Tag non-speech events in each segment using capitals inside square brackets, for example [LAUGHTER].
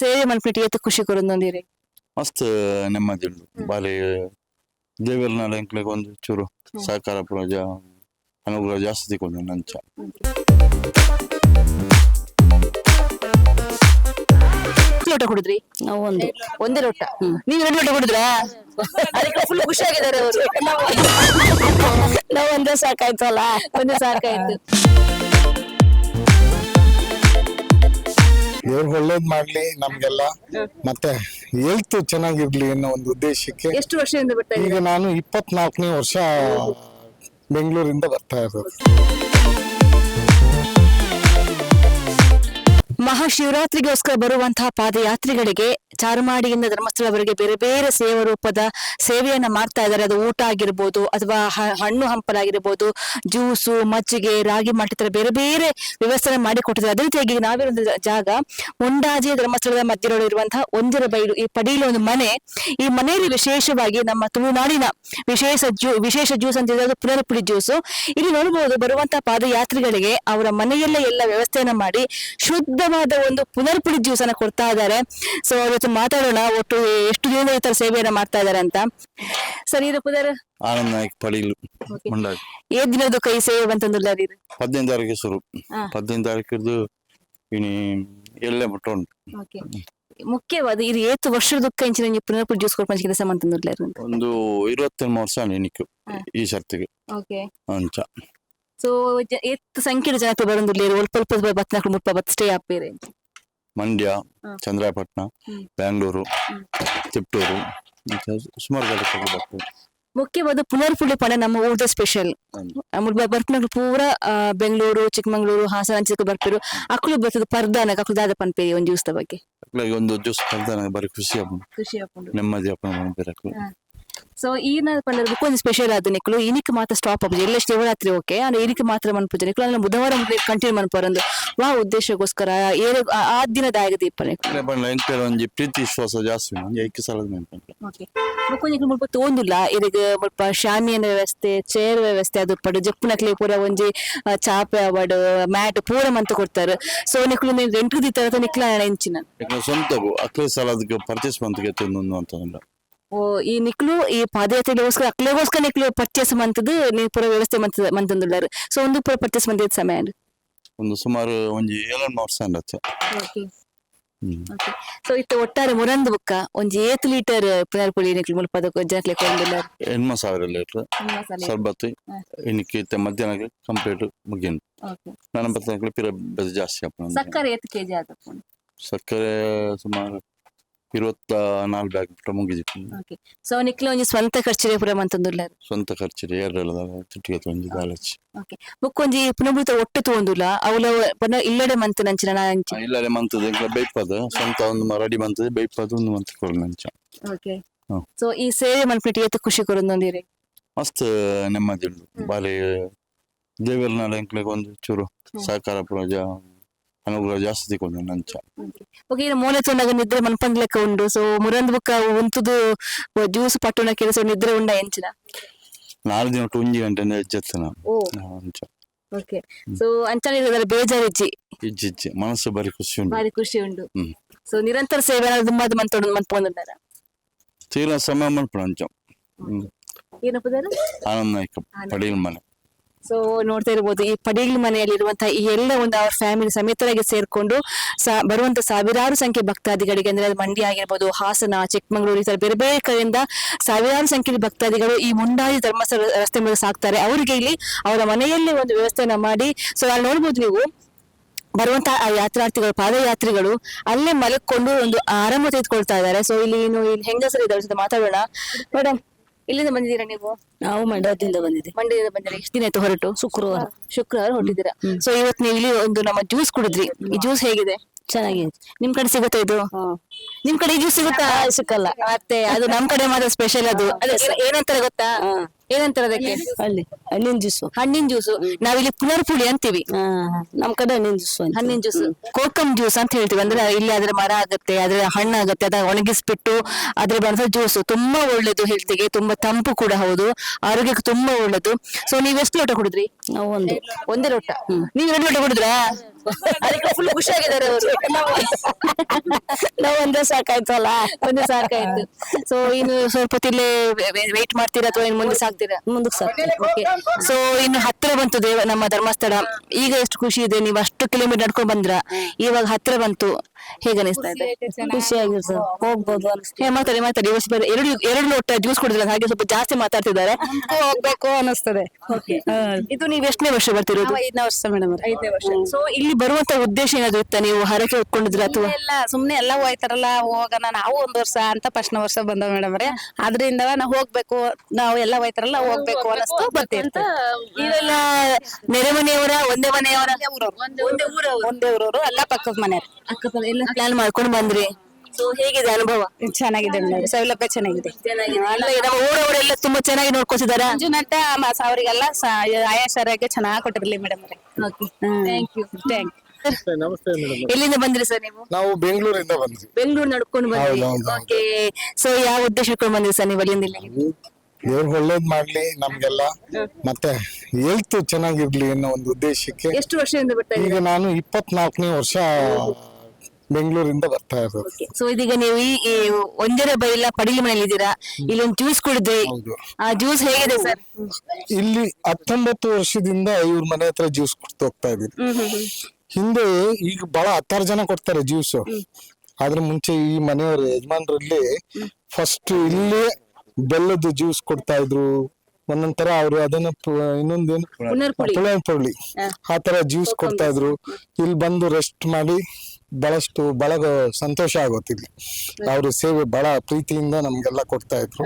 ಸೇವೆ ಮನ್ಪಿಟ್ಟು ಏತ್ ಖುಷಿ ಕೊರೊಂದೊಂದಿರಿ ಮಸ್ತ್ ನೆಮ್ಮದಿ ಬಾಲಿ ಬಾರಿ ದೇವೆಲ್ಲ ಎಂಕ್ಲೆಗ್ ಒಂದು ಚೂರು ಸಹಕಾರ ಪ್ರಜ ಅನುಗ್ರಹ ಜಾಸ್ತಿ ತಿಕ್ಕೊಂಡು ನಂಚ. ಲೋಟ ಕುಡಿದ್ರಿ? ನಾವು ಒಂದು. ಒಂದೇ ಲೋಟ. ನೀವು ಎರಡು ಲೋಟ ಕುಡಿದ್ರಾ? ಅದಕ್ಕೆ ಫುಲ್ ಖುಷಿಯಾಗಿದ್ದಾರೆ ಅವರು. ನಾವು ಒಂದೇ ಸಾಕಾಯ್ತಲ್ಲ? ಒಂದೇ ಸಾಕಾಯ್ತು. ದೇವ್ರು ಒಳ್ಳೇದ್ ಮಾಡ್ಲಿ ನಮ್ಗೆಲ್ಲ. ಮತ್ತೆ ಹೆಲ್ತ್ ಚೆನ್ನಾಗಿರ್ಲಿ ಅನ್ನೋ ಒಂದು ಉದ್ದೇಶಕ್ಕೆ ಎಷ್ಟು ವರ್ಷದಿಂದ ಬರ್ತಾ ಈಗ ನಾನು ಇಪ್ಪತ್ನಾಲ್ಕನೇ ವರ್ಷ ಬೆಂಗಳೂರಿಂದ ಬರ್ತಾ ಇರೋದು. ಮಹಾಶಿವರಾತ್ರಿಗೋಸ್ಕರ ಬರುವಂತಹ ಪಾದಯಾತ್ರಿಗಳಿಗೆ ಚಾರ್ಮಾಡಿಯಿಂದ ಧರ್ಮಸ್ಥಳವರೆಗೆ ಬೇರೆ ಬೇರೆ ಸೇವಾ ರೂಪದ ಸೇವೆಯನ್ನ ಮಾಡ್ತಾ ಇದ್ದಾರೆ. ಅದು ಊಟ ಆಗಿರ್ಬೋದು ಅಥವಾ ಹಣ್ಣು ಹಂಪಲಾಗಿರ್ಬೋದು, ಜ್ಯೂಸು, ಮಜ್ಜಿಗೆ, ರಾಗಿ ಮಟ್ಟಿ ತರ ಬೇರೆ ಬೇರೆ ವ್ಯವಸ್ಥೆ ಮಾಡಿಕೊಟ್ಟಿದ್ದಾರೆ. ಅದೇ ರೀತಿಯಾಗಿ ನಾವಿರೋ ಜಾಗ ಮುಂಡಾಜಿ ಧರ್ಮಸ್ಥಳದ ಮಧ್ಯದೊಳಗೆ ಇರುವಂತಹ ಒಂದಿರ ಬೈಲು ಈ ಪಡೀಲ ಒಂದು ಮನೆ. ಈ ಮನೆಯಲ್ಲಿ ವಿಶೇಷವಾಗಿ ನಮ್ಮ ತುಳುನಾಡಿನ ವಿಶೇಷ ಜ್ಯೂ, ವಿಶೇಷ ಜ್ಯೂಸ್ ಅಂತ ಹೇಳಿದ್ರೆ ಪುನರ್ಪುಡಿ ಜ್ಯೂಸು. ಇಲ್ಲಿ ನೋಡಬಹುದು ಬರುವಂತಹ ಪಾದಯಾತ್ರಿಗಳಿಗೆ ಅವರ ಮನೆಯಲ್ಲೇ ಎಲ್ಲ ವ್ಯವಸ್ಥೆಯನ್ನ ಮಾಡಿ ಶುದ್ಧವಾದ ಒಂದು ಪುನರ್ಪುಡಿ ಜ್ಯೂಸ್ ಅನ್ನ ಕೊಡ್ತಾ ಇದ್ದಾರೆ. ಸೊ ಅವ್ರ ಜೊತೆ ಮಾತಾಡೋಣ ಒಟ್ಟು ಎಷ್ಟು ದಿನದ ಈ ತರ ಸೇವೆಯನ್ನ ಮಾಡ್ತಾ ಇದ್ದಾರೆ ಅಂತ. ಸರಿ ಇದು ಪುನರ್ ಆನಂದ್ ನಾಯಕ್ ಪಡೀಲು ಏ ದಿನದ ಕೈ ಸೇವೆ ಬಂತಂದ್ರೆ ಹದಿನೈದು ತಾರೀಕು ಶುರು. ಹದಿನೈದು ತಾರೀಕಿದ್ದು ಇನಿ ಎಲ್ಲೇ ಮುಟ್ಟ ಉಂಟು. ಮುಖ್ಯವಾದ ಇದು ಏತು ವರ್ಷದಕ್ಕೆ ಇಂಚಿನ ನೀವು ಪುನರ್ಪುಡಿ ಜ್ಯೂಸ್ ಕೊಟ್ಟು ಕೆಲಸ ಮಂತಂದುಲ್ಲ ಒಂದು ಇರುವತ್ತೆಂಟು ವರ್ಷ ನಿನಿಕ್ಕು ಈ ಸರ್ತಿಗೆ. ಅಂಚ. ಸೊ ಎತ್ತು ಸಂಖ್ಯೆ ಜನಕ್ಕೆ ಬರೋದಿಲ್ಲ. ಒಲ್ಪ ಒಲ್ಪ ಬತ್ನಾಕ ಮುಪ್ಪ ಬತ್ ಸ್ಟೇ ಆಪೇರೆ ಮಂಡ್ಯ ಚಂದ್ರಪಟ್ಟಣ. ಬ್ಯಾಂಗ್ಳೂರು ತಿಪ್ಟೂರು ಸುಮಾರು ಕಡೆ ಬರ್ತದೆ ಮುಖ್ಯವಾದ ಪುನರ್ಪುಳಿ ಪಣ ನಮ್ಮ ಊರ್ದ ಸ್ಪೆಷಲ್ ಹ್ಮ್. ಬರ್ಪನಗಳು ಪೂರ ಬೆಂಗಳೂರು ಚಿಕ್ಕಮಂಗ್ಳೂರು ಹಾಸನ ಅಂಚಿಕ ಬರ್ಪಿರು. ಅಕ್ಕಳು ಬರ್ತದೆ ಪರ್ದಾನ ಅಕ್ಕಳು ದಾದ ಪನ್ಪೆ ಒಂದು ದಿವಸದ ಬಗ್ಗೆ. ಒಂದು ದಿವಸ ಪರ್ದಾನ ಬರೀ ಖುಷಿ ಆಪುಂಡು ನೆಮ್ಮದಿ ಅಪ್ಪ ಸೊ ಈ ಪಂಡದ ಒಂದು ಸ್ಪೆಷಲ್ ಆದ ನಿಕ್ಲು ಇನಿಕ್ ಮಾತ್ರ ಸ್ಟಾಪ್ ಆಪುಜಿ ಎಲ್ಲ ಶಿವರಾತ್ರಿ ಓಕೆ ಅಂದ್ರೆ ಇನಿಕ್ ಮಾತ್ರ ಮನ್ಪುಜಿ ನಿಕ್ಲು ಅಂದ್ರೆ ಬುಧವಾರ ಕಂಟಿನ್ಯೂ ಮನ್ಪರಂದು ವಾ ಉದ್ದೇಶಕ್ಕೋಸ್ಕರ ಏರು ಆ- ಆಗದೆ ಇಪ್ಪ ನಿಕ್ಲು ಬಂದ ಒಂಜಿ ಪ್ರೀತಿ ವಿಶ್ವಾಸ ಜಾಸ್ತಿ ಒಂಜಿ ಐಕ್ಯ ಸಲದ ಮುಲ್ಪ ತೋಂದುಲ್ಲ. ಇದೀಗ ಮುಲ್ಪ ಶಾಮಿಯನ ವ್ಯವಸ್ಥೆ ಚೇರ್ ವ್ಯವಸ್ಥೆ ಅದು ಪಡು ಜಪ್ಪು ಪೂರ ಒಂಜಿ ಚಾಪೆ ಅವಡು ಮ್ಯಾಟ್ ಪೂರ ಮಂತ ಕೊಡ್ತಾರೆ. ಸೊ ನಿಕ್ಲು ರೆಂಟ್ ದಿತ್ತ ನಿಕ್ಲ ಎಂಚಿನ ಸ್ವಂತವು ಅಕ್ಲೆ ಸಲದಕ್ಕೆ ಪರ್ಚೇಸ್ ಬಂತಿಗೆ ತಂದು ಅಂತ ಈ ನಿಕ್ಲು ಈ ಪಾದಯಾತ್ರೆಗೋಸ್ಕರ ಅಕ್ಲೆಗೋಸ್ಕರ ನಿಕ್ಲು ಪರ್ಚೇಸ್ ಮಂತದ್ದು ನೀವು ಪೂರ ವ್ಯವಸ್ಥೆ ಮಂತ ಮಂತಂದುಳ್ಳಾರು ಸೊ ಒಂದು ಪೂರ ಪರ್ಚೇಸ್ ಮಂತಿದ ಸಮಯ ಒಂದು ಸುಮಾರು ಒಂಜಿ ಏಳು ವರ್ಷ ಅಂಡತ್ತೆ ಸೊ ಇತ್ತ ಒಟ್ಟಾರೆ ಮುರಂದು ಬುಕ್ಕ ಒಂಜಿ ಏತ್ ಲೀಟರ್ ಪುನರ್ಪುಳಿ ನಿಕ್ಲು ಮುಲ್ಪ ಜನಕ್ಕೆ ಕೊಂಡುಲ್ಲ ಎಣ್ಮ ಸಾವಿರ ಲೀಟರ್. ಸರ್ಬತ್ತು ಇನ್ನಿಕ್ಕೆ ಇತ್ತ ಮಧ್ಯಾಹ್ನ ಕಂಪ್ಲೀಟ್ ಮುಗಿಯನ್ ನನ್ನ ಬರ್ತಾನೆ ಪಿರ ಜಾಸ್ತಿ. ಸಕ್ಕರೆ ಏತ್ ಕೆಜಿ ಆದ ಸಕ್ಕರೆ ಸುಮಾರು ಇರುವತ್ತ ನಾಲ್ಕು ಡಾಕ್ಟರ್ ಮುಗಿದಿತ್ತು. ಸೊ ನಿಕ್ಲು ಒಂಜಿ ಸ್ವಂತ ಖರ್ಚಿಗೆ ಪುರ ಮಂತಂದುಳ್ಳಾರು ಸ್ವಂತ ಖರ್ಚಿದೆ ಎರಡೆಲ್ಲ ತುಟ್ಟಿಗೆ ಒಂಜಿ ಬುಕ್ ಒಂಜಿ ಪುನಃ ಒಟ್ಟು ತಗೊಂಡುಲ್ಲ. ಅವಳ ಪುನಃ ಇಲ್ಲಡೆ ಮಂತ್ ನಂಚಿನ ನಾ ಅಂಚಿ. ಇಲ್ಲದೆ ಮಂತದ ಬೈಪದ ಸ್ವಂತ ಒಂದು ಮರಡಿ ಮಂತದ ಬೈಪದ ಒಂದು ಮಂತ್ ಕೊಡು ನಂಚ ಓಕೆ. ಸೊ ಈ ಸೇವೆ ಮನ್ಪಿಟ್ಟಿಗೆ ಖುಷಿ ಕೊರೊಂದೊಂದಿರಿ ಮಸ್ತ್ ನೆಮ್ಮದಿ ಉಂಟು. ಬಾರಿ ದೇವರ ಎಂಕ್ಲೆಗ್ ಒಂದು ಚೂರು ಸಹಕಾರ ಪುರ ಜಾ ಅನುಕೂಲ ಜಾಸ್ತಿ ತಿಕ್ಕೊಂಡು ನಂಚ. ಓಕೆ ಈಗ ಮೂಲೆ ತೊಂದಾಗ ನಿದ್ರೆ ಮನ್ಪಂದ್ ಲೆಕ್ಕ ಉಂಡು. ಸೊ ಮುರಂದ್ ಬುಕ್ಕ ಉಂತುದು ಜ್ಯೂಸ್ ಪಟ್ಟುನ ಕೆಲಸ ನಿದ್ರೆ ಉಂಡ ಎಂಚಿನ? ನಾಲ್ಕು ದಿನ ಒಟ್ಟು ಒಂಜಿ ಗಂಟೆ ಎಜ್ಜೆತ್ತ ನಾನು ಓ. ಅಂಚ. ಓಕೆ ಸೊ ಅಂಚನೆ ಇರೋದ್ರ ಬೇಜಾರಿಜ್ಜಿ ಇಜ್ಜಿ ಇಜ್ಜಿ ಮನಸ್ಸು ಬಾರಿ ಖುಷಿ ಉಂಟು. ಭಾರಿ ಖುಷಿ ಉಂಡು ಹ್ಮ್. ಸೊ ನಿರಂತರ ಸೇವೆ ದುಮ್ಮದ ಮಂತೊಡು ಮನ್ಪೊಂದುಂಡಾರ ತೀರಾ ಸಮಯ ಮಲ್ಪಣ ಅಂಚ. ಹ್ಮ್. ಏನಪ್ಪ ಆನಂದ್ ನಾಯ್ಕ ಪಡೀಲ್ ಮನೆ. ಸೊ ನೋಡ್ತಾ ಇರ್ಬೋದು, ಈ ಪಡೀಲ್ ಮನೆಯಲ್ಲಿ ಇರುವಂತಹ ಈ ಎಲ್ಲ ಒಂದು ಅವ್ರ ಫ್ಯಾಮಿಲಿ ಸಮೇತರಾಗಿ ಸೇರ್ಕೊಂಡು ಬರುವಂತ ಸಾವಿರಾರು ಸಂಖ್ಯೆ ಭಕ್ತಾದಿಗಳಿಗೆ ಅಂದ್ರೆ ಅದು ಮಂಡ್ಯ ಆಗಿರ್ಬೋದು, ಹಾಸನ, ಚಿಕ್ಕಮಗಳೂರು ಈ ತರ ಬೇರೆ ಬೇರೆ ಕಡೆಯಿಂದ ಸಾವಿರಾರು ಸಂಖ್ಯೆಯಲ್ಲಿ ಭಕ್ತಾದಿಗಳು ಈ ಮುಂಡಾಜಿ ಧರ್ಮಸ್ಥಳ ರಸ್ತೆ ಮೇಲೆ ಸಾಕ್ತಾರೆ. ಅವರಿಗೆ ಇಲ್ಲಿ ಅವರ ಮನೆಯಲ್ಲೇ ಒಂದು ವ್ಯವಸ್ಥೆಯನ್ನ ಮಾಡಿ ಸೊ ಅಲ್ಲಿ ನೋಡ್ಬೋದು ನೀವು ಬರುವಂತಹ ಯಾತ್ರಾರ್ಥಿಗಳು, ಪಾದಯಾತ್ರಿಗಳು ಅಲ್ಲೇ ಮಲಕೊಂಡು ಒಂದು ಆರಾಮ ತೆಗೆದುಕೊಳ್ತಾ ಇದ್ದಾರೆ. ಸೊ ಇಲ್ಲಿ ಏನು ಇಲ್ಲಿ ಹೆಂಗಸರು ಇದ್ದಾರೆ ಮಾತಾಡೋಣ. ಮೇಡಮ್ ಇಲ್ಲಿಂದ ಬಂದಿದ್ದೀರಾ ನೀವು? ನಾವು ಮಂಡ್ಯದಿಂದ ಬಂದಿದೆ ಮಂಡ್ಯದಿಂದ ಬಂದಿರಾ ಎಷ್ಟು ದಿನ ಆಯ್ತು ಹೊರಟು? ಶುಕ್ರವಾರ. ಶುಕ್ರವಾರ ಹೊರಟಿದ್ದೀರಾ? ಸೊ ಇವತ್ತು ನೀವು ಇಲ್ಲಿ ಒಂದು ನಮ್ಮ ಜ್ಯೂಸ್ ಕುಡಿದ್ರಿ. ಈ ಜ್ಯೂಸ್ ಹೇಗಿದೆ? ಚೆನ್ನಾಗಿದೆ ನಿಮ್ ಕಡೆ ಸಿಗುತ್ತಾ ಇದು? ನಿಮ್ ಕಡೆ ಈ ಜ್ಯೂಸ್ ಸಿಗುತ್ತಾ? ಸಿಕ್ಕಲ್ಲ. ಮತ್ತೆ ಅದು ನಮ್ ಕಡೆ ಮಾತ್ರ ಸ್ಪೆಷಲ್ ಅದು. ಅದೇ ಏನ್- ಏನಂತಾರೆ ಗೊತ್ತಾ. ಏನಂತಾರೆ ಅದಕ್ಕೆ? ಹಣ್ಣಿನ ಜ್ಯೂಸು. ಹಣ್ಣಿನ ಜ್ಯೂಸು. ನಾವಿಲ್ಲಿ ಪುನರ್ಪುಳಿ ಅಂತೀವಿ. ಆ, ನಮ್ ಕಡೆ ಹಣ್ಣಿನ ಜ್ಯೂಸು ಅಂತ ಹಣ್ಣಿನ ಜ್ಯೂಸ್. ಕೋಕಮ್ ಜ್ಯೂಸ್ ಅಂತ ಹೇಳ್ತೀವಿ. ಅಂದ್ರೆ ಇಲ್ಲಿ ಅದ್ರ ಮರ ಆಗುತ್ತೆ ಅದ್ರ ಹಣ್ಣಾಗುತ್ತೆ ಅದ ಒಣಗಿಸ್ಬಿಟ್ಟು ಅದ್ರ ಬಂದ ಜ್ಯೂಸ್. ತುಂಬಾ ಒಳ್ಳೇದು ಹೆಲ್ತಿಗೆ ತುಂಬಾ ತಂಪು ಕೂಡ ಹೌದು. ಆರೋಗ್ಯಕ್ಕೆ ತುಂಬಾ ಒಳ್ಳೇದು. ಸೊ ನೀವ್ ಎಷ್ಟು ಲೋಟ ಕುಡಿದ್ರಿ? ನಾವು ಒಂದು ಒಂದೇ ಲೋಟ. ನೀವ್ ಎರಡು ಲೋಟ ಕುಡಿದ್ರಾ? ಅದಕ್ಕೆ ಫುಲ್ ಖುಷಿಯಾಗಿದ್ದಾರೆ ಅವರು. ನಾವ್ ಒಂದೇ ಸಾಕಾಯ್ತಲ್ಲ? ಒಂದು ಸಾಕಾಯ್ತು. ಸೊ ಇನ್ನು ಸ್ವಲ್ಪ ಇಲ್ಲಿ ವೇಟ್ ಮಾಡ್ತೀರಾ ಅಥವಾ ಇನ್ ಮುಂದೆ ಮುಂದಕ್ಕೆ ಓಕೆ ಸೊ ಇನ್ನು ಹತ್ತಿರ ಬಂತು ದೇವ ನಮ್ಮ ಧರ್ಮಸ್ಥಳ. ಈಗ ಎಷ್ಟು ಖುಷಿ ಇದೆ ನೀವು ಅಷ್ಟು ಕಿಲೋಮೀಟರ್ ನಡ್ಕೊಂಡ್ ಬಂದ್ರ? ಇವಾಗ ಹತ್ತಿರ ಬಂತು. ಹೇಗೆ ಅನಿಸ್ತಾ ಇದೆ? ಖುಷಿಯಾಗಿರ್ತದೆ ಹೋಗ್ಬೋದು ಅನಿಸ್ತದೆ ಹೇ ಮಾತಾಡಿ ಮಾತಾಡಿ. ಇವತ್ತು ಬೇರೆ ಎರಡು ಎರಡು ಲೋಟ ಜ್ಯೂಸ್ ಕುಡಿದ್ರೆ ಹಾಗೆ ಸ್ವಲ್ಪ ಜಾಸ್ತಿ ಮಾತಾಡ್ತಿದ್ದಾರೆ. ಹೋಗ್ಬೇಕು ಅನಿಸ್ತದೆ. ಇದು ನೀವು ಎಷ್ಟನೇ ವರ್ಷ ಬರ್ತಿರೋದು? ಐದನೇ ವರ್ಷ ಮೇಡಮ್. ಐದನೇ ವರ್ಷ. ಸೊ ಇಲ್ಲಿ ಬರುವಂತ ಉದ್ದೇಶ ಏನಾದ್ರು ಇತ್ತ? ನೀವು ಹರಕೆ ಹೊತ್ಕೊಂಡಿದ್ರ ಅಥವಾ? ಎಲ್ಲ ಸುಮ್ನೆ ಎಲ್ಲ ಹೋಯ್ತಾರಲ್ಲ ಹೋಗೋಣ ನಾವು ಒಂದ್ ವರ್ಷ ಅಂತ ಫಸ್ಟ್ನ ವರ್ಷ ಬಂದ ಮೇಡಮ್ ರೇ ಅದ್ರಿಂದ ನಾವು ಹೋಗ್ಬೇಕು ನಾವು ಎಲ್ಲ ಹೋಯ್ತಾರಲ್ಲ ಹೋಗ್ಬೇಕು ಅನಿಸ್ತು ಬರ್ತಿರ್ತ ಇವೆಲ್ಲ ನೆರೆ ಮನೆಯವರ ಒಂದೇ ಮನೆಯವರ? ಒಂದೇ ಊರವರು. ಒಂದೇ ಊರವರು ಅಲ್ಲ ಪಕ್ಕದ ಮನೆ ಅಕ್ಕಪಕ್ಕ ಎಲ್ಲ ಪ್ಲಾನ್ ಮಾಡ್ಕೊಂಡು ಬಂದ್ರಿ. ಸೊ ಹೇಗಿದೆ ಅನುಭವ? ಚೆನ್ನಾಗಿದೆ ಮೇಡಮ್. ಸೌಲಭ್ಯ ಚೆನ್ನಾಗಿದೆ. ಅಲ್ಲ, ನಮ್ಮ ಊರವರೆಲ್ಲ ತುಂಬಾ ಚೆನ್ನಾಗಿ ನೋಡ್ಕೊತಿದಾರ? ಮಂಜುನಾಥ ಮಾಸ ಅವರಿಗೆಲ್ಲ ಆಯಾಸರಾಗೆ ಚೆನ್ನಾಗಿ ಕೊಟ್ಟಿರ್ಲಿ ಮೇಡಮ್ ಥ್ಯಾಂಕ್ ಯು ಥ್ಯಾಂಕ್ ನಮಸ್ತೆ ಮೇಡಮ್ ಎಲ್ಲಿಂದ ಬಂದ್ರಿ ಸರ್ ನೀವು? ನಾವು ಬೆಂಗಳೂರಿಂದ ಬಂದ್ವಿ. ಬೆಂಗಳೂರು ನಡ್ಕೊಂಡು ಬಂದ್ರಿ. ಓಕೆ ಸೊ ಯಾವ ಉದ್ದೇಶಕ್ಕೆ ಇಟ್ಕೊಂಡು ಬಂದ್ರಿ ಸರ್ ನೀವು ಅಲ್ಲಿಂದ ಇಲ್ಲಿಗೆ? ದೇವ್ರು ಒಳ್ಳೇದ್ ಮಾಡ್ಲಿ ನಮ್ಗೆಲ್ಲ. ಮತ್ತೆ ಹೆಲ್ತ್ ಚೆನ್ನಾಗಿರ್ಲಿ ಅನ್ನೋ ಒಂದು ಉದ್ದೇಶಕ್ಕೆ. ಎಷ್ಟು ವರ್ಷದಿಂದ ಬರ್ತಾ ಈಗ ನಾನು ಇಪ್ಪತ್ನಾಲ್ಕನೇ ವರ್ಷ ಬೆಂಗಳೂರಿಂದ ಬರ್ತಾ ಇರೋದು. ಸೊ ಇದೀಗ ನೀವು ಈ ಈ ಒಂದೆರ ಬೈಲ ಪಡಿಲಿ ಮನೇಲಿ ಇದ್ದೀರಾ? ಒಂದು ಜ್ಯೂಸ್ ಕುಡಿದ್ರಿ ಹೌದು. ಆ ಜ್ಯೂಸ್ ಹೇಗಿದೆ ಸರ್ ಇಲ್ಲಿ ಹತ್ತೊಂಬತ್ತು ವರ್ಷದಿಂದ ಇವ್ರ ಮನೆ ಹತ್ರ ಜ್ಯೂಸ್ ಕೊಡ್ತಾ ಹೋಗ್ತಾ ಇದೀನಿ ಹಿಂದೆ ಈಗ ಬಹಳ ಹತ್ತಾರು ಜನ ಕೊಡ್ತಾರೆ ಜ್ಯೂಸ್ ಆದ್ರೆ ಮುಂಚೆ ಈ ಮನೆಯವ್ರ ಯಜಮಾನರಲ್ಲಿ ಫಸ್ಟ್ ಇಲ್ಲಿ ಬೆಲ್ಲದ ಜ್ಯೂಸ್ ಕೊಡ್ತಾ ಇದ್ರು. ಒಂದೊಂದರ ಅವರು ಅವ್ರು ಅದನ್ನ ಪ- ಇನ್ನೊಂದೇನು ಪುನರ್ಪುಳಿ. ಪುಳಿ ಆ ತರ ಜ್ಯೂಸ್ ಕೊಡ್ತಾ ಇದ್ರು. ಇಲ್ಲಿ ಬಂದು ರೆಸ್ಟ್ ಮಾಡಿ ಬಹಳಷ್ಟು ಬಹಳ ಸಂತೋಷ ಆಗುತ್ತೆ ಇಲ್ಲಿ. ಅವ್ರ ಸೇವೆ ಬಹಳ ಪ್ರೀತಿಯಿಂದ ನಮ್ಗೆಲ್ಲ ಕೊಡ್ತಾ ಇದ್ರು.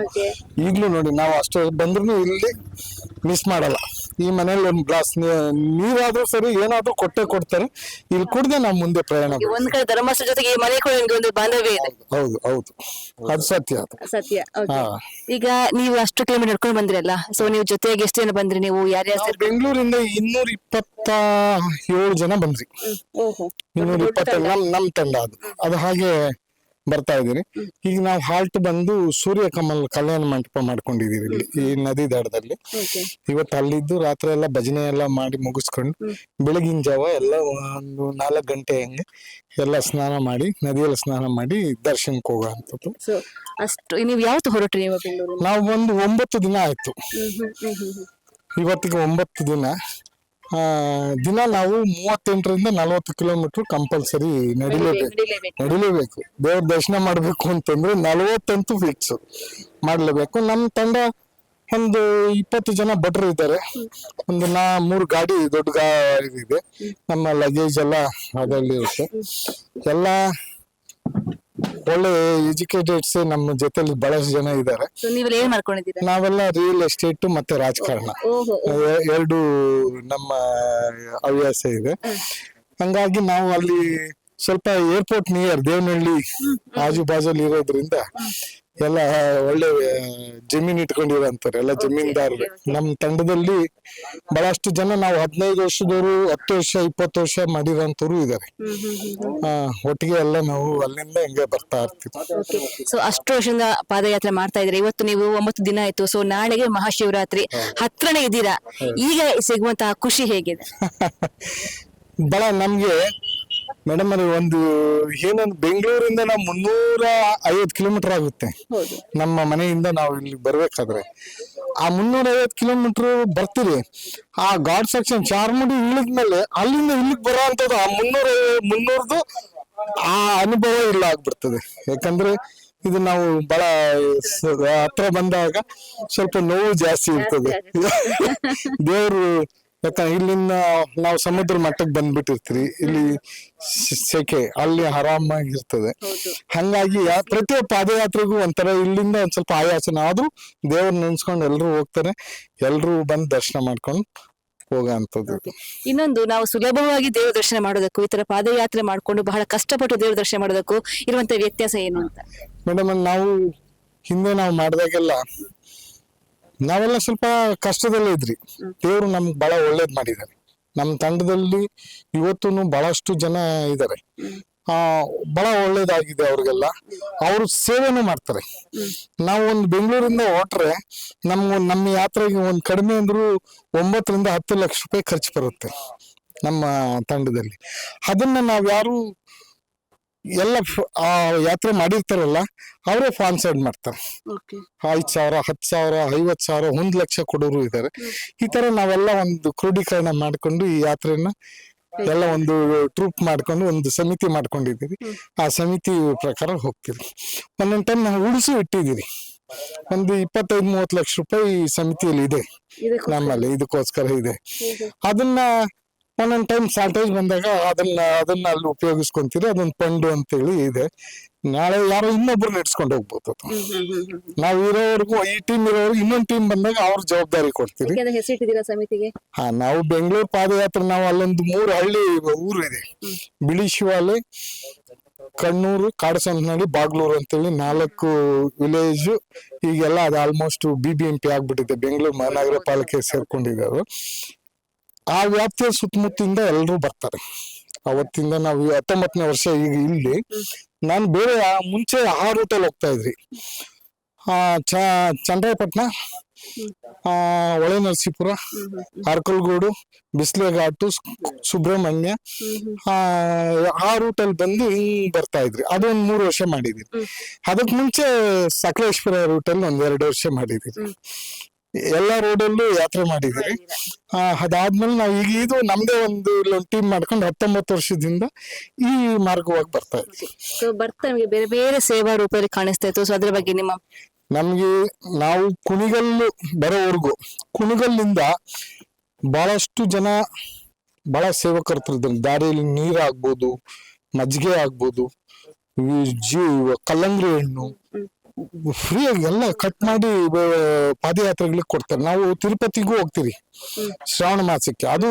ಈಗ್ಲೂ ನೋಡಿ ನಾವು ಅಷ್ಟೇ ಬಂದ್ರು ಇಲ್ಲಿ ಮಿಸ್ ಮಾಡಲ್ಲ. ಈ ಮನೇಲಿ ಒಂದ್ ಗ್ಲಾಸ್ ನೀರಾದ್ರೂ ಸರಿ ಏನಾದ್ರೂ ಕೊಟ್ಟೆ ಕೊಡ್ತಾರೆ. ಇಲ್ಲಿ ಕುಡ್ದೆ ನಾವು ಮುಂದೆ ಪ್ರಯಾಣ. ಒಂದ್ ಕಡೆ ಧರ್ಮಸ್ಥಳ ಜೊತೆಗೆ ಈ ಮನೆ ಕೂಡ ನಿಮ್ಗೆ ಒಂದು ಬಾಂಧವ್ಯ ಇದೆ. ಹೌದು ಹೌದು ಅದು ಸತ್ಯ ಅದು. ಸತ್ಯ ಹಾ. ಈಗ ನೀವು ಅಷ್ಟು ಕಿಲೋಮೀಟರ್ ನಡ್ಕೊಂಡು ಬಂದ್ರಲ್ಲ ಸೊ ನೀವು ಜೊತೆಗೆ ಎಷ್ಟು ಜನ ಬಂದ್ರಿ ನೀವು? ಯಾರ್ಯಾರು ನಾವು ಬೆಂಗಳೂರಿಂದ ಇನ್ನೂರ ಇಪ್ಪತ್ತ ಏಳು ಜನ ಬಂದ್ರಿ ಇನ್ನೂರ ಇಪ್ಪತ್ತ ನಮ್ ನಮ್ ತಂಡ ಅದು. ಅದು ಹಾಗೆ ಬರ್ತಾ ಇದ್ದೀನಿ ಈಗ ನಾವು ಹಾಲ್ಟ್ ಬಂದು ಸೂರ್ಯ ಕಮಲ್ ಕಲ್ಯಾಣ ಮಂಟಪ ಮಾಡ್ಕೊಂಡಿದೀವಿ ಇಲ್ಲಿ ಈ ನದಿ ದಡದಲ್ಲಿ ಇವತ್ತು ಅಲ್ಲಿದ್ದು ರಾತ್ರಿ ಎಲ್ಲ ಭಜನೆ ಎಲ್ಲ ಮಾಡಿ ಮುಗಿಸ್ಕೊಂಡು ಬೆಳಗಿನ ಜಾವ ಎಲ್ಲ ಒಂದು ನಾಲ್ಕು ಗಂಟೆ ಹಂಗೆ ಎಲ್ಲ ಸ್ನಾನ ಮಾಡಿ ನದಿಯಲ್ಲಿ ಸ್ನಾನ ಮಾಡಿ ದರ್ಶನಕ್ಕೆ ಹೋಗೋ ಅಂತದ್ದು ಅಷ್ಟು ನೀವು ಯಾವತ್ತು ಹೊರಟ್ರಿ ನೀವು ಒಂದು ಒಂಬತ್ತು ದಿನ ಆಯ್ತು. ಇವತ್ತಿಗೆ ಒಂಬತ್ತು ದಿನ. ದಿನ ನಾವು ಮೂವತ್ತೆಂಟರಿಂದ ನಲವತ್ತು ಕಿಲೋಮೀಟರ್ ಕಂಪಲ್ಸರಿ ನಡಿಲೇಬೇಕು. ನಡಿಲೇಬೇಕು. ದೇವ್ರ ದರ್ಶನ ಮಾಡಬೇಕು ಅಂತಂದ್ರೆ ನಲವತ್ತಂತೂ ಫಿಕ್ಸ್ ಮಾಡಲೇಬೇಕು. ನಮ್ಮ ತಂಡ ಒಂದು ಇಪ್ಪತ್ತು ಜನ ಭಟ್ರು ಇದ್ದಾರೆ. ಒಂದು ನಾ ಮೂರು ಗಾಡಿ ದೊಡ್ಡ ಗಾಡಿ ಇದೆ ನಮ್ಮ ಲಗೇಜ್ ಎಲ್ಲ ಅದರಲ್ಲಿ ಇರುತ್ತೆ ಎಲ್ಲ ಒಳ್ಳೆ ಎಜುಕೇಟೆಡ್ಸ್ ನಮ್ಮ ಜೊತೆಲಿ ಬಹಳಷ್ಟು ಜನ ಇದ್ದಾರೆ. ಸೊ ನೀವೆಲ್ಲ ಏನ್ ಮಾಡ್ಕೊಂಡಿದ್ದೀರಾ? ನಾವೆಲ್ಲ ರಿಯಲ್ ಎಸ್ಟೇಟ್ ಮತ್ತೆ ರಾಜಕಾರಣ. ಓಹೋ ಎ- ಎರಡು ನಮ್ಮ ಹವ್ಯಾಸ ಇದೆ. ಹಂಗಾಗಿ ನಾವು ಅಲ್ಲಿ ಸ್ವಲ್ಪ ಏರ್ಪೋರ್ಟ್ ನಿಯರ್ ದೇವನಹಳ್ಳಿ ಆಜು ಬಾಜಲ್ಲಿ ಇರೋದ್ರಿಂದ ಎಲ್ಲ ಒಳ್ಳೆ ಜಮೀನ್ ಇಟ್ಕೊಂಡಿರೋಂತಾರೆ ಎಲ್ಲ ಜಮೀನ್ದಾರರು. ನಮ್ಮ ತಂಡದಲ್ಲಿ ಬಹಳಷ್ಟು ಜನ ನಾವು ಹದಿನೈದು ವರ್ಷದವರು ಹತ್ತು ವರ್ಷ ಇಪ್ಪತ್ತು ವರ್ಷ ಮಾಡಿರೋಂಥವ್ರು ಇದ್ದಾರೆ ಆ, ಒಟ್ಟಿಗೆ ಎಲ್ಲ ನಾವು ಅಲ್ಲಿಂದ ಹಿಂಗೆ ಬರ್ತಾ ಇರ್ತೀವಿ. ಸೊ ಅಷ್ಟು ವರ್ಷದಿಂದ ಪಾದಯಾತ್ರೆ ಮಾಡ್ತಾ ಇದ್ರೆ ಇವತ್ತು ನೀವು ಒಂಬತ್ತು ದಿನ ಆಯ್ತು. ಸೊ ನಾಳೆಗೆ ಮಹಾಶಿವರಾತ್ರಿ. ಹತ್ರನೇ ಇದ್ದೀರಾ? ಈಗ ಸಿಗುವಂತಹ ಖುಷಿ ಹೇಗಿದೆ? [LAUGHS] ಬಹಳ ನಮ್ಗೆ ಮೇಡಮ್ ಅದು ಒಂದು ಏನಂದ್ರೆ ಬೆಂಗಳೂರಿಂದ ನಾವು ಮುನ್ನೂರ ಐವತ್ತು ಕಿಲೋಮೀಟರ್ ಆಗುತ್ತೆ. ನಮ್ಮ ಮನೆಯಿಂದ ನಾವು ಇಲ್ಲಿ ಬರ್ಬೇಕಾದ್ರೆ. ಆ ಮುನ್ನೂರ ಐವತ್ತು ಕಿಲೋಮೀಟರ್ ಬರ್ತೀರಿ ಆ ಗಾಡ್ ಸೆಕ್ಷನ್ ಚಾರ್ಮುಡಿ ಇಳಿದ್ಮೇಲೆ ಅಲ್ಲಿಂದ ಇಲ್ಲಿಗೆ ಬರುವಂತದ್ದು ಆ ಮುನ್ನೂರ ಮುನ್ನೂರದು ಆ ಅನುಭವ ಇಲ್ಲ ಆಗ್ಬಿಡ್ತದೆ. ಯಾಕಂದ್ರೆ ಇದು ನಾವು ಬಹಳ ಸ- ಹತ್ರ ಬಂದಾಗ ಸ್ವಲ್ಪ ನೋವು ಜಾಸ್ತಿ ಇರ್ತದೆ. [LAUGHS] ದೇವರು ಯಾಕಂದ್ರೆ ಇಲ್ಲಿಂದ ನಾವು ಸಮುದ್ರ ಮಟ್ಟಕ್ಕೆ ಬಂದ್ಬಿಟ್ಟಿರ್ತೀರಿ. ಇಲ್ಲಿ ಸೆಕೆ ಅಲ್ಲಿ ಆರಾಮಾಗಿರ್ತದೆ. ಹಂಗಾಗಿ ಯಾ- ಪ್ರತಿಯೊಬ್ಬ ಪಾದಯಾತ್ರೆಗೂ ಒಂಥರ ಇಲ್ಲಿಂದ ಒಂದ್ ಸ್ವಲ್ಪ ಆಯಾಸನ. ಆದ್ರೂ ದೇವ್ರ ನೆನ್ಸ್ಕೊಂಡು ಎಲ್ರು ಹೋಗ್ತಾರೆ. ಎಲ್ರು ಬಂದು ದರ್ಶನ ಮಾಡ್ಕೊಂಡು ಹೋಗೋ ಅಂಥದ್ದು ಇನ್ನೊಂದು ನಾವು ಸುಲಭವಾಗಿ ದೇವ್ರ ದರ್ಶನ ಮಾಡೋದಕ್ಕೂ ಈ ತರ ಪಾದಯಾತ್ರೆ ಮಾಡ್ಕೊಂಡು ಬಹಳ ಕಷ್ಟಪಟ್ಟು ದೇವ್ರ ದರ್ಶನ ಮಾಡೋದಕ್ಕೂ ಇರುವಂತ ವ್ಯತ್ಯಾಸ ಏನು ಅಂತ? ಮೇಡಮ್ ನಾವು ಹಿಂದೆ ನಾವು ಮಾಡಿದಾಗೆಲ್ಲ ನಾವೆಲ್ಲ ಸ್ವಲ್ಪ ಕಷ್ಟದಲ್ಲೇ ಇದ್ರಿ. ದೇವರು ನಮ್ಗೆ ಬಹಳ ಒಳ್ಳೇದ್ ಮಾಡಿದ್ದಾರೆ ನಮ್ಮ ತಂಡದಲ್ಲಿ ಇವತ್ತು ಬಹಳಷ್ಟು ಜನ ಇದ್ದಾರೆ ಆ ಬಹಳ ಒಳ್ಳೇದಾಗಿದೆ ಅವ್ರಿಗೆಲ್ಲ. ಅವರು ಸೇವೆನೂ ಮಾಡ್ತಾರೆ. ನಾವು ಒಂದು ಬೆಂಗಳೂರಿಂದ ಹೊಟ್ರೆ ನಮ್ಗೆ ನಮ್ಮ ಯಾತ್ರೆಗೆ ಒಂದು ಕಡಿಮೆ ಅಂದ್ರೂ ಒಂಬತ್ತರಿಂದ ಹತ್ತು ಲಕ್ಷ ರೂಪಾಯಿ ಖರ್ಚು ಬರುತ್ತೆ ನಮ್ಮ ತಂಡದಲ್ಲಿ. ಅದನ್ನ ನಾವ್ಯಾರು ಎಲ್ಲ ಆ ಯಾತ್ರೆ ಮಾಡಿರ್ತಾರಲ್ಲ ಅವರೇ ಸ್ಪಾನ್ಸರ್ಡ್ ಮಾಡ್ತಾರೆ. ಐದು ಸಾವಿರ ಹತ್ತು ಸಾವಿರ ಐವತ್ತು ಸಾವಿರ ಒಂದು ಲಕ್ಷ ಕೊಡೋರು ಇದ್ದಾರೆ ಈ ತರ ನಾವೆಲ್ಲ ಒಂದು ಕ್ರೋಢೀಕರಣ ಮಾಡಿಕೊಂಡು ಈ ಯಾತ್ರೆನ ಎಲ್ಲ ಒಂದು ಟ್ರೂಪ್ ಮಾಡ್ಕೊಂಡು ಒಂದು ಸಮಿತಿ ಮಾಡ್ಕೊಂಡಿದ್ದೀವಿ. ಆ ಸಮಿತಿ ಪ್ರಕಾರ ಹೋಗ್ತೀವಿ. ಒಂದೊಂದು ಟೈಮ್ ನಾವು ಉಳಿಸಿ ಇಟ್ಟಿದ್ದೀವಿ. ಒಂದು ಇಪ್ಪತ್ತೈದು ಮೂವತ್ತು ಲಕ್ಷ ರೂಪಾಯಿ ಸಮಿತಿಯಲ್ಲಿ ಇದೆ. ನಮ್ಮಲ್ಲಿ ಇದಕ್ಕೋಸ್ಕರ ಇದೆ. ಅದನ್ನ ಒಂದೊಂದ್ ಟೈಮ್ ಶಾರ್ಟೇಜ್ ಬಂದಾಗ ಅದನ್ನ ಅದನ್ನ ಅಲ್ಲಿ ಉಪಯೋಗಿಸ್ಕೊಂತೀರಿ ಅದೊಂದು ಅಂತ ಅಂತೇಳಿ ಇದೆ. ನಾಳೆ ಯಾರೋ ಇನ್ನೊಬ್ರು ನಡ್ಸ್ಕೊಂಡು ಹೋಗ್ಬೋದು ನಾವು ನಾವ್ ಇರೋವರೆಗೂ ಈ ಟೀಮ್ ಇರೋವರೆಗೂ ಇನ್ನೊಂದ್ ಟೀಮ್ ಬಂದಾಗ ಅವ್ರ ಜವಾಬ್ದಾರಿ ಕೊಡ್ತೀವಿ ಹೆಸರಿಟ್ಟಿದ್ದೀರಾ ಸಮಿತಿಗೆ? ಹಾ ನಾವು ಬೆಂಗಳೂರು ಪಾದಯಾತ್ರೆ ನಾವು ಅಲ್ಲೊಂದು ಮೂರು ಹಳ್ಳಿ ಊರು ಇದೆ. ಬಿಳಿ ಶಿವಾಲೆ ಕಣ್ಣೂರು ಕಾಡಸಂತನಹಳ್ಳಿ ಬಾಗ್ಲೂರು ಅಂತೇಳಿ ನಾಲ್ಕು ವಿಲೇಜ್ ಈಗೆಲ್ಲ ಅದು almost B B M P ಆಗ್ಬಿಟ್ಟಿದೆ. ಬೆಂಗಳೂರು ಮಹಾನಗರ ಪಾಲಿಕೆ ಸೇರ್ಕೊಂಡಿದ್ದಾರೆ ಆ ವ್ಯಾಪ್ತಿಯ ಸುತ್ತಮುತ್ತಿಂದ ಎಲ್ಲರೂ ಬರ್ತಾರೆ. ಅವತ್ತಿಂದ ನಾವು ಹತ್ತೊಂಬತ್ತನೇ ವರ್ಷ ಈಗ ಇಲ್ಲಿ. ನಾನು ಬೇರೆ ಮುಂಚೆ ಆ ರೂಟಲ್ಲಿ ಹೋಗ್ತಾ ಇದ್ರಿ. ಚಂದ್ರಾಯಪಟ್ಟಣ ಹೊಳೆ ನರಸೀಪುರ ಅರ್ಕಲ್ಗೂಡು ಬಿಸ್ಲೆ ಘಾಟು ಸುಬ್ರಹ್ಮಣ್ಯ, ಆ ರೂಟಲ್ಲಿ ಬಂದು ಹಿಂಗ್ ಬರ್ತಾ ಇದ್ರಿ. ಅದೊಂದು ಮೂರು ವರ್ಷ ಮಾಡಿದ್ರಿ ಅದಕ್ಕೆ ಮುಂಚೆ ಸಕಲೇಶ್ವರ ರೂಟಲ್ಲಿ ಒಂದ್ ಎರಡು ವರ್ಷ ಮಾಡಿದಿರಿ ಎಲ್ಲಾ ರೋಡಲ್ಲೂ ಯಾತ್ರೆ ಮಾಡಿದಿರಿ ಆ, ಅದಾದ್ಮೇಲೆ ನಾವು ಈಗ ಇದು ನಮ್ದೇ ಒಂದು ಇಲ್ಲೊಂದು ಟೀಮ್ ಮಾಡ್ಕೊಂಡು ಹತ್ತೊಂಬತ್ತು ವರ್ಷದಿಂದ ಈ ಮಾರ್ಗವಾಗಿ ಬರ್ತಾ ಇದ್ವಿ ಸೊ ಬರ್ತಾ ನಿಮಗೆ ಬೇರೆ ಬೇರೆ ಸೇವಾ ರೂಪದಲ್ಲಿ ಕಾಣಿಸ್ತಾ ಇತ್ತು. ಸೊ ಅದ್ರ ಬಗ್ಗೆ ನಿಮ್ಮ ನಮ್ಗೆ ನಾವು ಕುಣಿಗಲ್ಲು ಬರೋವರೆಗೂ ಕುಣಿಗಲ್ಲಿಂದ ಬಹಳಷ್ಟು ಜನ ಬಹಳ ಸೇವಕರ್ತರಿದ್ದಾರೆ ದಾರಿಯಲ್ಲಿ ನೀರ್ ಆಗ್ಬೋದು ಮಜ್ಜಿಗೆ ಆಗ್ಬೋದು ಈ ಜೀ ಕಲ್ಲಂಗಡಿ ಹಣ್ಣು ಫ್ರೀ ಆಗಿ ಎಲ್ಲ ಕಟ್ ಮಾಡಿ ಪಾದಯಾತ್ರೆಗಳಿಗೆ ಕೊಡ್ತಾರೆ. ನಾವು ತಿರುಪತಿಗೂ ಹೋಗ್ತೀವಿ ಶ್ರಾವಣ ಮಾಸಕ್ಕೆ. ಅದು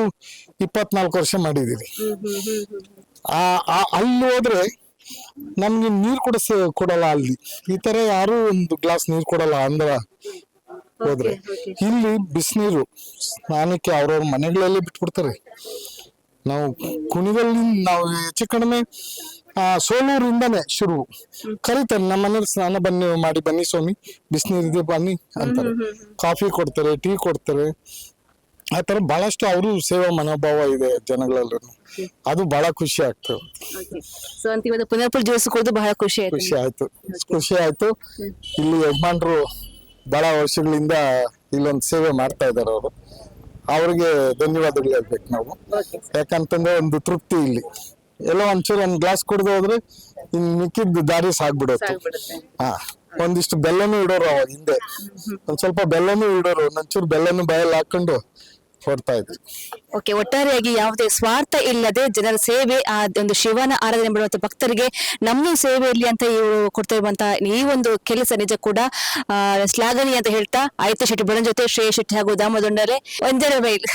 ಇಪ್ಪತ್ನಾಲ್ಕು ವರ್ಷ ಮಾಡಿದೀವಿ ಆ ಅಲ್ಲಿ ಹೋದ್ರೆ ನಮ್ಗೆ ನೀರ್ ಕೂಡ ಕೊಡಲ್ಲ ಅಲ್ಲಿ. ಈ ತರ ಯಾರು ಒಂದು ಗ್ಲಾಸ್ ನೀರ್ ಕೊಡಲ್ಲ ಅಂದ್ರ ಹೋದ್ರೆ. ಇಲ್ಲಿ ಬಿಸಿನೀರು ಸ್ನಾನಕ್ಕೆ ಅವ್ರವ್ರ ಮನೆಗಳಲ್ಲಿ ಬಿಟ್ಬಿಡ್ತಾರೆ. ನಾವು ಕುಣಿಗಲ್ಲಿ ನಾವು ಹೆಚ್ಚು ಕಡಿಮೆ ಸೋಲೂರಿಂದಾನೆ ಶುರು. ಕರೀತಾರೆ ನಮ್ಮ ಮನೇಲಿ ಸ್ನಾನ ಬನ್ನಿ ಮಾಡಿ ಬನ್ನಿ ಸ್ವಾಮಿ ಬಿಸಿನೀರಿದೆ ಬನ್ನಿ ಅಂತಾರೆ. ಕಾಫಿ ಕೊಡ್ತಾರೆ ಟೀ ಕೊಡ್ತಾರೆ. ಆ ತರ ಬಹಳಷ್ಟು ಅವರು ಸೇವಾ ಮನೋಭಾವ ಇದೆ ಜನಗಳಲ್ಲೂ ಅದು ಬಹಳ ಖುಷಿ ಆಗ್ತದೆ. ಸೊ ಪುನರ್ಪುಜೀವಿಸಿಕೊಳ್ಳೋದು ಬಹಳ ಖುಷಿ ಆಯ್ತು. ಖುಷಿ ಆಯ್ತು. ಖುಷಿ ಆಯ್ತು. ಇಲ್ಲಿ ಯಜಮಾನ್ರು ಬಹಳ ವರ್ಷಗಳಿಂದ ಇಲ್ಲೊಂದು ಸೇವೆ ಮಾಡ್ತಾ ಇದ್ದಾರೆ ಅವರು. ಅವ್ರಿಗೆ ಧನ್ಯವಾದಗಳು ಹೇಳ್ಬೇಕು ನಾವು. ಯಾಕಂತಂದ್ರೆ ಒಂದು ತೃಪ್ತಿ ಇಲ್ಲಿ. ಎಲ್ಲೋ ಒಂಚೂರು ಒಂದ್ ಗ್ಲಾಸ್ ಕುಡ್ದು ಹೋದ್ರೆ ಇನ್ ಮಿಕ್ಕಿದ್ ದಾರಿ ಸಾಗ್ಬಿಡುತ್ತೆ. ಹಾ ಒಂದಿಷ್ಟು ಬೆಲ್ಲನೂ ಇಡೋರು ಅವಾಗ ಹಿಂದೆ. ಒಂದ್ ಸ್ವಲ್ಪ ಬೆಲ್ಲನೂ ಇಡೋರು ಒಂದೊಂಚೂರು ಬೆಲ್ಲನೂ ಬಾಯಲ್ಲಿ ಹಾಕೊಂಡು ಹೊಡ್ತಾ ಇದ್ರು. ಓಕೆ ಒಟ್ಟಾರೆಯಾಗಿ ಯಾವುದೇ ಸ್ವಾರ್ಥ ಇಲ್ಲದೆ ಜನರ ಸೇವೆ ಆ ಒಂದು ಶಿವನ ಆರಾಧನೆ ಮಾಡುವಂತ ಭಕ್ತರಿಗೆ ನಮ್ಮ ಸೇವೆ ಇರ್ಲಿ ಅಂತ ಇವರು ಕೊಡ್ತಾ ಇರುವಂತಹ ಈ ಒಂದು ಕೆಲಸ ನಿಜ ಕೂಡ ಆ, ಶ್ಲಾಘನೀಯ ಅಂತ ಹೇಳ್ತಾ ಆಯ್ತು ಶೆಟ್ಟಿ ಬಡನ್ ಜೊತೆ ಶ್ರೇಯ ಶೆಟ್ಟಿ ಹಾಗೂ ದಾಮದೊಂಡರೆ ಒಂದರ ಬೈಲ್